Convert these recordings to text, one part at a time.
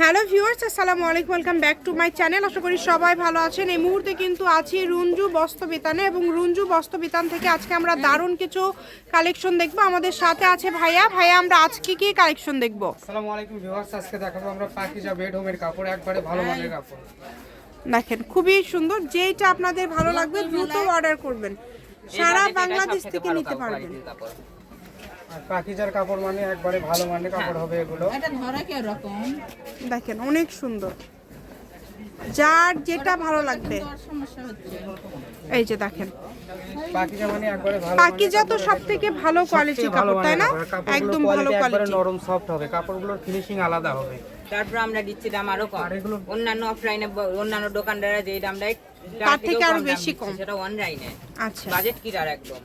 Hello viewers আসসালামু আলাইকুম welcome back to my channel. আশা করি সবাই ভালো আছেন। এই মুহূর্তে কিন্তু আছি রুঞ্জু বস্ত্রবিতানে এবং রুঞ্জু বস্ত্রবিতান থেকে আজকে আমরা দারুণ কিছু কালেকশন দেখব। আমাদের সাথে আছে ভাইয়া। ভাইয়া আমরা আজকে কি কালেকশন দেখব? আসসালামু আলাইকুম ভিউয়ার্স আজকে দেখাবো আমরা পাকিজা বেড হোমের কাপড় একবারে ভালো মানের কাপড়। দেখেন খুবই সুন্দর। যেইটা আপনাদের ভালো লাগবে দ্রুত অর্ডার করবেন। সারা বাংলাদেশ থেকে নিতে পারবেন। আর কাপড় মানে একবারে ভালো মানের কাপড় হবে এগুলো। এটা ধরা কি রকম দেখেন অনেক সুন্দর। যার যেটা ভালো লাগবে। তোর সমস্যা হচ্ছে? এই যে দেখেন। পাকিজা মানে একবারে ভালো পাকিজা তো সব থেকে ভালো কোয়ালিটি কাপড় তাই না? একদম ভালো কোয়ালিটি নরম সফট হবে। কাপড়গুলোর ফিনিশিং আলাদা হবে। তারপর আমরা দিচ্ছি দাম আরও কম। অন্যান্য অফলাইনে অন্যান্য দোকানদাররা যে দাম দেয় তার থেকে আরও বেশি কম। সেটা অনলাইনে আচ্ছা। বাজেট কিরার একদম?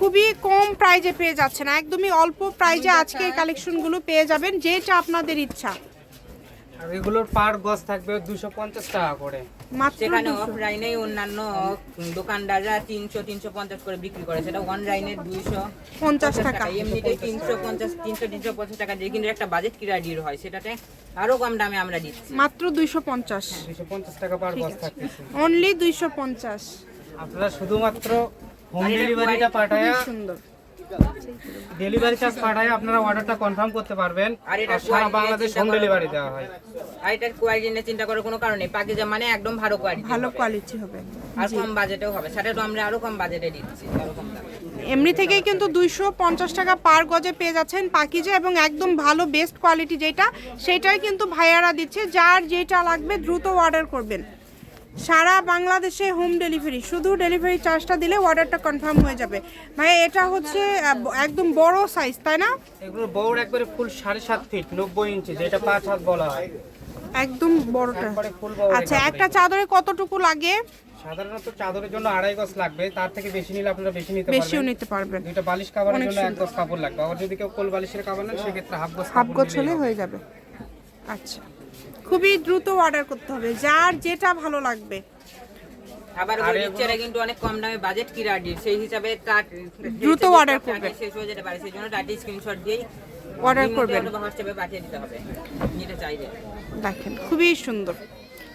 খুবই কম প্রাইজে পেয়ে যাচ্ছেন একদমই অল্প প্রাইজে আজকে এই কালেকশনগুলো পেয়ে যাবেন যেটা আপনাদের ইচ্ছা। আর এগুলোর পার গজ থাকবে দুশো পঞ্চাশ টাকা করে। মাত্র সেখানে 200 অফলাইনে অন্যান্য দোকানদাররা তিনশো তিনশো পঞ্চাশ করে বিক্রি করে সেটা অনলাইনে দুইশো পঞ্চাশ টাকা। এমনিতে তিনশো পঞ্চাশ তিনশো তিনশো পঞ্চাশ টাকা দিয়ে কিন্তু একটা বাজেট কিরা ডিল হয় সেটাতে আরও কম দামে আমরা দিচ্ছি। মাত্র দুইশো পঞ্চাশ। দুশো পঞ্চাশ টাকা পার গজ থাকতেছে। অনলি দুইশো পঞ্চাশ। আপনারা শুধুমাত্র হোম ডেলিভারিটা পাঠায় সুন্দর। ডেলিভারি চার্জ পাঠায় আপনারা অর্ডারটা কনফার্ম করতে পারবেন। আর এটা সারা বাংলাদেশ চিন্তা হোম করার ডেলিভারি কোনো- দেওয়া হয়। আর এটার কোয়ালিটি নিয়ে চিন্তা করার কোনো কারণে পাকিজা মানে একদম ভালো কোয়ালিটি ভালো কোয়ালিটি হবে। আর কম বাজেটেও হবে। সেটা তো আমরা আরও কম বাজেটে দিচ্ছি। আরও কম দামে। এমনি থেকেই কিন্তু দুইশো পঞ্চাশ টাকা পার গজে পেয়ে যাচ্ছেন পাকিজে এবং একদম ভালো বেস্ট কোয়ালিটি যেটা সেটাই কিন্তু ভাইয়ারা দিচ্ছে। যার যেটা লাগবে দ্রুত অর্ডার করবেন। সারা বাংলাদেশে হোম ডেলিভারি শুধু ডেলিভারি চার্জটা দিলে অর্ডারটা কনফার্ম হয়ে যাবে। ভাই এটা হচ্ছে একদম বড় সাইজ তাই না? এগুলো বউর একবারে ফুল সাড়ে সাত ফিট নব্বই ইঞ্চি যেটা পাঁচ হাত বলা হয়। একদম বড়টা। আচ্ছা একটা চাদরে কতটুকু লাগে? সাধারণত চাদরের জন্য আড়াই গজ লাগবে তার থেকে বেশি নিলে আপনারা বেশি নিতে পারবেন। বেশিও নিতে পারবেন। দুইটা বালিশ কাভারের জন্য এক। গজ কাপড় লাগবে। আবার যদি কেউ কোল বালিশের কাভার নেন সেক্ষেত্রে হাফ গজ হাফ গজ হলে হয়ে যাবে। আচ্ছা। খুবই দ্রুত অর্ডার করতে হবে যার যেটা ভালো লাগবে আবার কিন্তু অনেক কম দামে বাজেট কি সেই হিসাবে দ্রুত অর্ডার করবে। শেষ হয়ে যেতে পারে সেই জন্য স্ক্রিনশট দিয়েই করবেন। হোয়াটসঅ্যাপে পাঠিয়ে দিতে হবে যেটা চাইবে দেখেন খুবই সুন্দর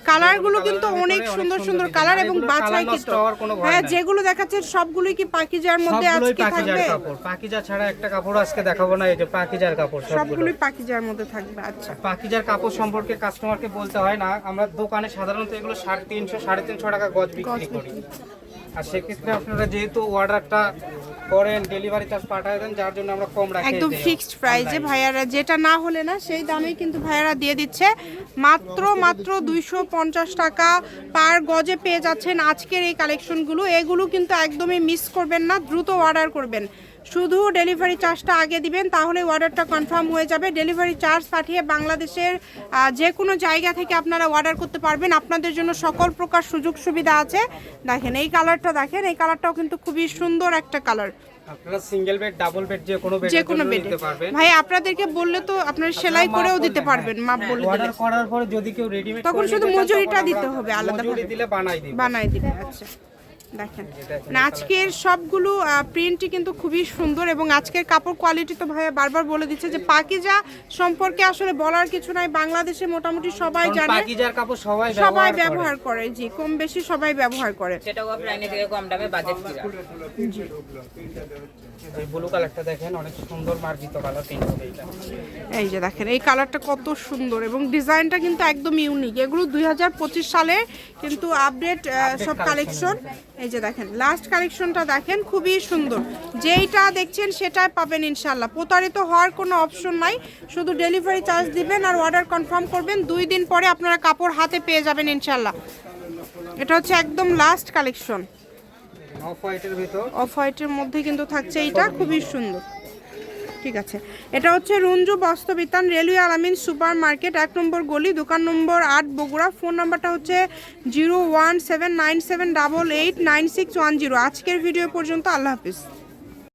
কালারগুলো কিন্তু অনেক সুন্দর সুন্দর কালার এবং বাছাই কিন্তু। হ্যাঁ যেগুলো দেখাচ্ছে সবগুলোই কি পাকিজার মধ্যে আজকে থাকবে? পাকিজা ছাড়া একটা কাপড় আজকে দেখাবো না এই যে পাকিজার কাপড় সবগুলোই পাকিজার মধ্যে থাকবে আচ্ছা। পাকিজার কাপড় সম্পর্কে কাস্টমারকে বলতে হয় না আমরা দোকানে সাধারণত এগুলো সাড়ে তিনশো সাড়ে তিনশো টাকা গজ বিক্রি করি। আর সেক্ষেত্রে আপনারা যেহেতু অর্ডারটা করেন ডেলিভারি চার্জ পাঠিয়ে দেন যার জন্য আমরা কম রাখি একদম ফিক্সড প্রাইসে ভাইয়ারা যেটা না হলে না সেই দামেই কিন্তু ভাইয়ারা দিয়ে দিচ্ছে। মাত্র মাত্র দুইশো পঞ্চাশ টাকা পার গজে পেয়ে যাচ্ছেন আজকের এই কালেকশনগুলো এগুলো কিন্তু একদমই মিস করবেন না দ্রুত অর্ডার করবেন। শুধু ডেলিভারি চার্জটা আগে দিবেন তাহলে অর্ডারটা কনফার্ম হয়ে যাবে। ডেলিভারি চার্জ পাঠিয়ে বাংলাদেশের যে কোনো জায়গা থেকে আপনারা অর্ডার করতে পারবেন। আপনাদের জন্য সকল প্রকার সুযোগ সুবিধা আছে। দেখেন এই কালারটা দেখেন এই কালারটাও কিন্তু খুবই সুন্দর একটা কালার। আপনারা সিঙ্গেল বেড ডাবল বেড যে কোনো বেড যে কোনো বেডে পারবেন। ভাই আপনাদেরকে বললে তো আপনার সেলাই করেও দিতে হ্যাঁ। পারবেন মাপ বলে দিলে অর্ডার করার পরে যদি কেউ রেডিমেড তখন শুধু মজুরিটা দিতে হবে আলাদা মজুরি দিলে বানাই দিবে। বানাই দিবে আচ্ছা। দেখেন। দেখেন, না, আজকের সবগুলো প্রিন্টই কিন্তু খুবই সুন্দর এবং আজকের কাপড় কোয়ালিটি তো ভাইয়া বারবার বলে দিচ্ছে যে পাকিজা সম্পর্কে আসলে বলার কিছু নাই। বাংলাদেশে মোটামুটি সবাই জানে। পাকিজার কাপড় সবাই সবাই ব্যবহার করে জি কম বেশি সবাই ব্যবহার করে। সেটাও অফলাইনে থেকে কম দামে বাজেট কিরা এই ব্লু কালারটা দেখেন অনেক সুন্দর মার্জিত কালার পিঙ্ক হবে এটা। এই যে দেখেন এই কালারটা কত সুন্দর এবং ডিজাইনটা কিন্তু একদম ইউনিক এগুলো দুই হাজার পঁচিশ সালে কিন্তু আপডেট সব কালেকশন এই যে দেখেন লাস্ট কালেকশনটা দেখেন খুবই সুন্দর। যেইটা দেখছেন সেটাই পাবেন ইনশাল্লাহ প্রতারিত হওয়ার কোনো অপশন নাই শুধু ডেলিভারি চার্জ দিবেন আর অর্ডার কনফার্ম করবেন দুই দিন পরে আপনারা কাপড় হাতে পেয়ে যাবেন ইনশাল্লাহ এটা হচ্ছে একদম লাস্ট কালেকশন অফ হোয়াইটের ভিতর। অফ হোয়াইটের মধ্যে কিন্তু থাকছে এইটা খুবই সুন্দর। ঠিক আছে। এটা হচ্ছে Ranju Bastrabitan railway Alamin super market এক নম্বর গলি, দোকান নম্বর আট বগুড়া। ফোন নাম্বারটা হচ্ছে zero one seven nine seven double eight nine six one zero. আজকের ভিডিও পর্যন্ত আল্লাহ হাফিজ।